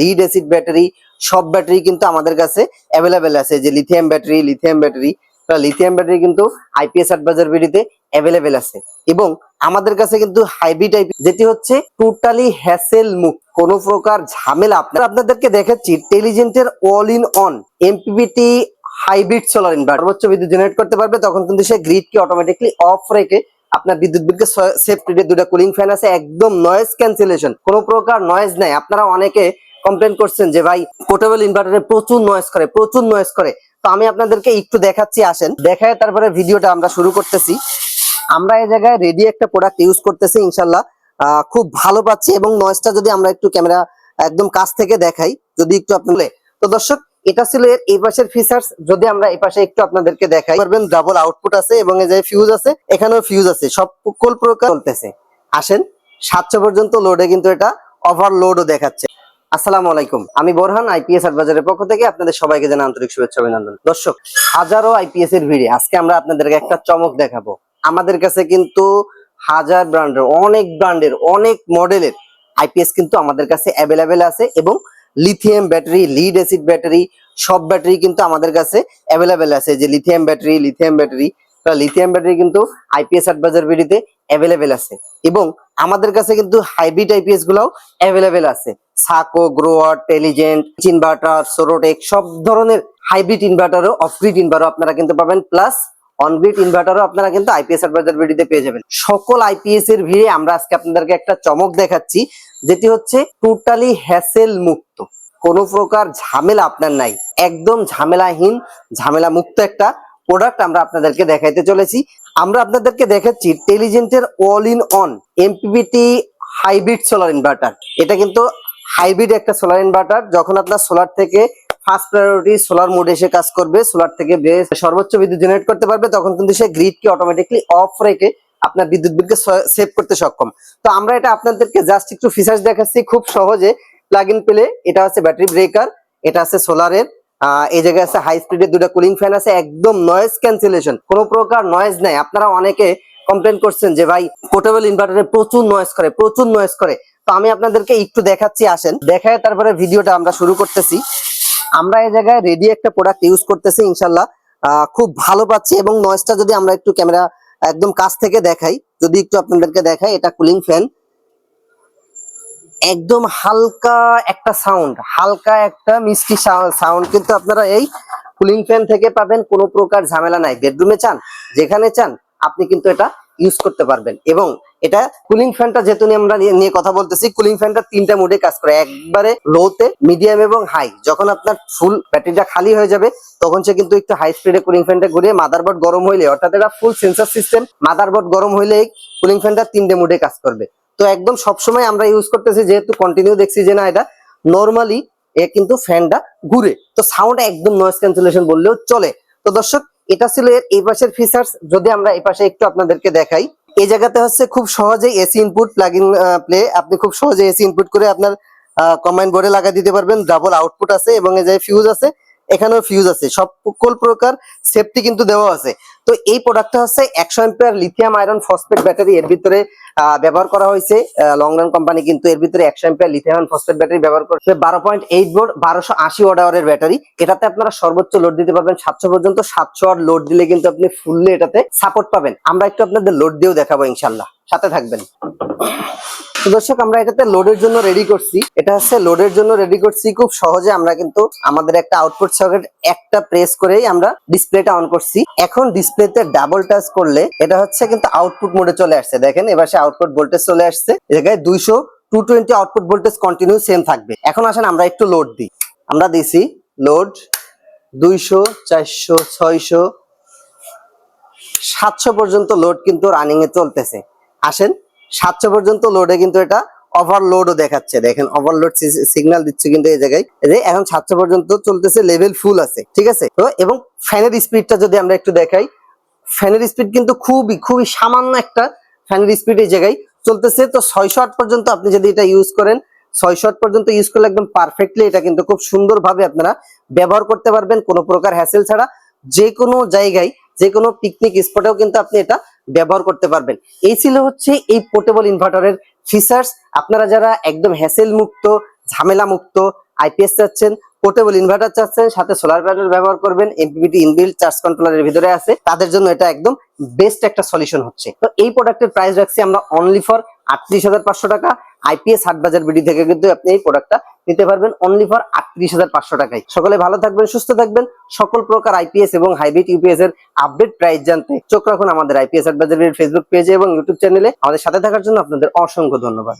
Lead acid battery সব battery কিন্তু আমাদের কাছে অ্যাভেলেবেল আছে। যে lithium battery lithium battery lithium battery কিন্তু আইপিএস অ্যাডভাইজার বিডিতে অ্যাভেলেবেল আছে। এবং আমাদের কাছে কিন্তু হাইব্রিড টাইপ যেটি হচ্ছে টোটালি হ্যাসেল মুক্ত। কোন প্রকার ঝামেলা আপনার, আপনাদেরকে দেখাচ্ছি টেলিজেন্টের all in one MPPT hybrid solar inverter সর্বোচ্চ বিদ্যুৎ জেনারেট করতে পারবে, তখন কিন্তু সে গ্রিডকে অটোমেটিকলি অফ রেখে আপনার বিদ্যুৎ বিলকে করে দুটা কুলিং ফ্যান আছে, একদম নয়েজ ক্যান্সেলেশন কোনো প্রকার নয়েজ নাই। আপনারা অনেকে কমপ্লেন করছেন যে, ভাই পোর্টেবল ইনভার্টারে প্রচুর নয়েজ করে, প্রচুর নয়েজ করে। তো আমি আপনাদেরকে একটু দেখাচ্ছি, আসেন। দেখায় তারপরে ভিডিওটা আমরা শুরু করতেছি। আমরা এই জায়গায় রেডি একটা প্রোডাক্ট ইউজ করতেছি ইনশাল্লাহ খুব ভালো পাচ্ছি এবং নয়েজটা যদি আমরা একটু ক্যামেরা একদম কাছ থেকে দেখাই, যদি একটু আপনার তো দর্শক, এটা ছিল এর এই পাশের ফিচার্স যদি আমরা এই পাশে একটু আপনাদেরকে দেখাই, পারবেন ডাবল আউটপুট আছে এবং এই যে ফিউজ আছে, এখানেও ফিউজ আছে। সব সকল প্রকার চলতেছে। আসেন, সাতশো পর্যন্ত লোডে কিন্তু এটা ওভারলোডও দেখাচ্ছে। আসসালামু আলাইকুম। আমি বোরহান আইপিএস অ্যাডভাইজারের পক্ষ থেকে আপনাদের সবাইকে জানাই আন্তরিক শুভেচ্ছা অভিনন্দন। দর্শক, হাজারো আইপিএস এর ভিড়ে আজকে আমরা আপনাদেরকে একটা চমক দেখাবো। আমাদের কাছে কিন্তু হাজার ব্র্যান্ডের, অনেক ব্র্যান্ডের, অনেক মডেলের আইপিএস কিন্তু আমাদের কাছে অ্যাভেলেবেল আছে এবং lithium battery lead acid battery সব ব্যাটারি কিন্তু আমাদের কাছে অ্যাভেলেবেল আছে। যে lithium battery lithium battery lithium battery কিন্তু আইপিএস অ্যাডভাইজার বিডিতে অ্যাভেলেবেল আছে। এবং আমাদের কাছে কিন্তু হাইব্রিড আইপিএস গুলাও অ্যাভেলেবেল আছে। সাকো গ্রোয়ার টেলিজেন্ট ইনভার্টার সোরোটেক সব ধরনের হাইব্রিড ইনভার্টারও অফগ্রিড ইনভার্টার আপনারা কিন্তু পাবেন প্লাস অনগ্রিড ইনভার্টারও আপনারা কিন্তু আইপিএস অ্যাডভাইজার ভিডিওতে পেয়ে যাবেন। সকল আইপিএস এর ভিড়ে আমরা আজকে আপনাদেরকে একটা চমক দেখাচ্ছি, যেটি হচ্ছে টোটালি হ্যাসেল মুক্ত। কোনো প্রকার ঝামেলা আপনার নাই। একদম ঝামেলাহীন ঝামেলা মুক্ত একটা প্রোডাক্ট আমরা আপনাদেরকে দেখাইতে চলেছি। আমরা আপনাদেরকে দেখাচ্ছি টেলিজেন্টের all in one MPPT hybrid solar inverter এটা কিন্তু হাইব্রিড একটা সোলার ইনভার্টার, যখন আপনার সোলার থেকে ফার্স্ট প্রায়োরিটি সোলার মোড এসে কাজ করবে, সোলার থেকে বেশ সর্বোচ্চ বিদ্যুৎ জেনারেট করতে পারবে, তখন কিন্তু সে গ্রিডকে অটোমেটিকলি অফ রেখে আপনার বিদ্যুৎ বিলকে সেভ করতে সক্ষম। তো আমরা এটা আপনাদেরকে জাস্ট একটু ফিচার্স দেখাচ্ছি খুব সহজে। প্লাগ ইন পেলে এটা হচ্ছে ব্যাটারি ব্রেকার এটা আছে সোলারের এই জায়গায় আছে হাই স্পিডের দুটা কুলিং ফ্যান আছে, একদম নয়েজ ক্যান্সেলেশন কোনো প্রকার নয়েজ নাই। আপনারা অনেকে কমপ্লেন করছেন যে ভাই পোর্টেবল ইনভার্টারে প্রচুর নয়েজ করে, প্রচুর নয়েজ করে। তো আমি আপনাদেরকে একটু দেখাচ্ছি, আসেন। দেখায় তারপরে ভিডিওটা আমরা শুরু করতেছি। আমরা এই জায়গায় রেডি একটা প্রোডাক্ট ইউজ করতেছি, ইনশাল্লাহ। খুব ভালো পাচ্ছি এবং নয়েজটা যদি আমরা একটু ক্যামেরা একদম কাছ থেকে দেখাই, যদি একটু আপনাদেরকে দেখাই, এটা কুলিং ফ্যান একদম হালকা একটা সাউন্ড হালকা একটা মিষ্টি সাউন্ড কিন্তু আপনারা এই কুলিং ফ্যান থেকে পাবেন, কোনো প্রকার ঝামেলা নাই। বেডরুমে চান, যেখানে চান, আপনি কিন্তু এটা ইউজ করতে পারবেন। এবং এটা কুলিং ফ্যানটা যেহেতু আমরা নিয়ে কথা বলতেছি কুলিং ফ্যানটা তিনটা মোডে কাজ করে। একবারে লোতে মিডিয়াম এবং হাই যখন আপনার ফুল ব্যাটারিটা খালি হয়ে যাবে, তখন সে কিন্তু একটু হাই স্পিডে কুলিং ফ্যানটা ঘুরিয়ে মাদারবোর্ড গরম হইলে, অর্থাৎ এটা ফুল সেন্সার সিস্টেম মাদারবোর্ড গরম হইলে কুলিং ফ্যানটা তিনটে মোডে কাজ করবে। তো একদম সবসময় আমরা ইউজ করতেছি, যেহেতু কন্টিনিউ দেখছি যে না, এটা নর্মালি এ কিন্তু ফ্যানটা ঘুরে। তো সাউন্ড একদম নয়েস ক্যান্সেলেশন বললেও চলে। তো দর্শক এটা ছিল এর এই পাশের ফিচার্স যদি আমরা এই পাশে একটু আপনাদেরকে দেখাই। এই জায়গাতে হচ্ছে খুব সহজেই AC input plug in play আপনি খুব সহজে এসি ইনপুট করে আপনার কম্বাইন বোর্ডে লাগা দিতে পারবেন। ডাবল আউটপুট আছে এবং এই যে ফিউজ আছে এখানেও ফিউজ আছে। সকল প্রকার সেফটি কিন্তু দেওয়া আছে। তো এই প্রোডাক্টটা হচ্ছে একশো ampere lithium iron phosphate battery এর ভিতরে ব্যবহার করা হয়েছে। লং রান কোম্পানি কিন্তু এর ভিতরে একশো এম্পিয়ার লিথিয়াম ফসফেট ব্যাটারি ব্যবহার করছে বারো পয়েন্ট এইট বোর্ড বারোশো আশি ওয়াট আওয়ারের ব্যাটারি এটাতে আপনারা সর্বোচ্চ লোড দিতে পারবেন সাতশো পর্যন্ত। সাতশো ওয়াট লোড দিলে কিন্তু আপনি ফুললি এটাতে সাপোর্ট পাবেন। আমরা একটু আপনাদের লোড দিয়েও দেখাবো ইনশাল্লাহ সাথে থাকবেন। দর্শক, আমরা এটাতে লোডের জন্য রেডি করছি। এটা হচ্ছে লোডের জন্য রেডি করছি। খুব সহজে আমরা কিন্তু আমাদের একটা আউটপুট সকেট একটা প্রেস করেই আমরা ডিসপ্লেটা অন করছি। এখন ডিসপ্লেতে ডাবল টাচ করলে এটা হচ্ছে কিন্তু আউটপুট মোডে চলে আসছে। দেখেন, এবার সে আউটপুট ভোল্টেজ চলে আসছে। জায়গায় দুইশো two twenty output voltage continue same থাকবে। এখন আসেন আমরা একটু লোড দিই। আমরা দিছি লোড দুইশো, চারশো, ছয়শো, সাতশো পর্যন্ত লোড কিন্তু রানিং এ চলতেছে। আসেন সাতশো পর্যন্ত লোডে কিন্তু এটা ওভারলোডও দেখাচ্ছে। দেখেন ওভারলোড সিগন্যাল দিচ্ছে কিন্তু এই জায়গায়। যে এখন সাতশো পর্যন্ত চলতেছে লেভেল ফুল আছে, ঠিক আছে? তো এবং ফ্যানের স্পিডটা যদি আমরা একটু দেখাই ফ্যানের স্পিড কিন্তু খুবই খুবই সামান্য একটা ফ্যানের স্পিড এই জায়গায় চলতেছে। তো ছয়শো আট পর্যন্ত আপনি যদি এটা ইউজ করেন, ছয়শো আট পর্যন্ত ইউজ করলে একদম পারফেক্টলি এটা কিন্তু খুব সুন্দরভাবে আপনারা ব্যবহার করতে পারবেন। কোনো প্রকার হ্যাসেল ছাড়া যে কোনো জায়গায়, যে কোনো পিকনিক স্পটেও কিন্তু আপনি এটা ব্যবহার করতে পারবেন। এই ছিল হচ্ছে এই পোর্টেবল ইনভার্টারের ফিচার্স আপনারা যারা একদম হ্যাসেল মুক্ত, ঝামেলা মুক্ত আইপিএস চাচ্ছেন পোর্টেবল ইনভার্টার চাচ্ছেন, সাথে সোলার প্যানেল ব্যবহার করবেন এমপিপিটি ইনবিল্ট চার্জ কন্ট্রোলারের ভিতরে আছে, তাদের জন্য এটা একদম বেস্ট একটা সলিউশন হচ্ছে। তো এই প্রোডাক্টের প্রাইস রাখছি আমরা অনলি ফর আটত্রিশ হাজার পাঁচশো টাকা। আইপিএস হাট বাজার বিডি থেকে কিন্তু আপনি এই প্রোডাক্টটা নিতে পারবেন অনলি ফর আটত্রিশ হাজার পাঁচশো টাকায়। সকলে ভালো থাকবেন, সুস্থ থাকবেন। সকল প্রকার আইপিএস এবং হাইব্রিড ইউপিএস এর আপডেট প্রাইস জানতে চোখ রাখুন আমাদের আইপিএস হাট বাজার ফেসবুক পেজে এবং ইউটিউব চ্যানেলে আমাদের সাথে থাকার জন্য আপনাদের অসংখ্য ধন্যবাদ।